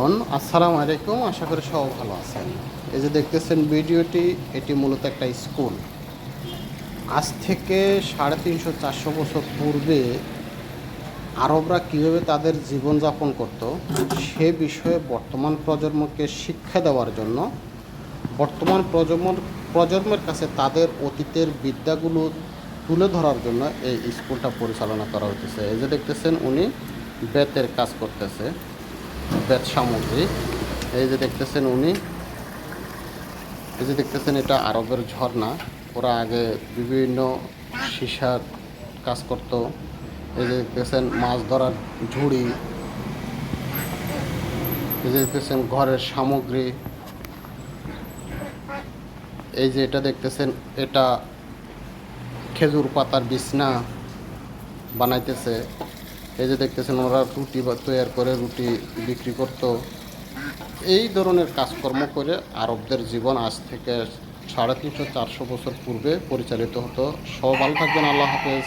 On আসসালামু আলাইকুম, আশা করি সব ভালো আছেন। এই যে দেখতেছেন ভিডিওটি, এটি মূলত একটা স্কুল। আজ থেকে সাড়ে তিনশো চারশো বছর পূর্বে আরবরা কীভাবে তাদের জীবনযাপন করত, সে বিষয়ে বর্তমান প্রজন্মকে শিক্ষা দেওয়ার জন্য বর্তমান প্রজন্ম প্রজন্মের কাছে তাদের অতীতের বিদ্যাগুলো তুলে ধরার জন্য এই স্কুলটা পরিচালনা করা হতেছে এই যে দেখতেছেন, উনি বেতের কাজ করতেছে। বেত সামগ্রী। এই যে দেখতেছেন উনি। এই যে দেখতেছেন এটা আরবের ঝর্ণা। ওরা আগে বিভিন্ন সীসার কাজ করতো। এই যে দেখতেছেন মাছ ধরার ঝুড়ি। এই যে দেখতেছেন ঘরের সামগ্রী। এই যে এটা দেখতেছেন, এটা খেজুর পাতার বিছনা বানাইতেছে। এই যে দেখতেছেন, ওরা রুটি তৈরি করে রুটি বিক্রি করতো। এই ধরনের কাজকর্ম করে আরবদের জীবন আজ থেকে সাড়ে তিনশো চারশো বছর পূর্বে পরিচালিত হতো। সব ভালো থাকবেন আল্লাহ হাফেজ।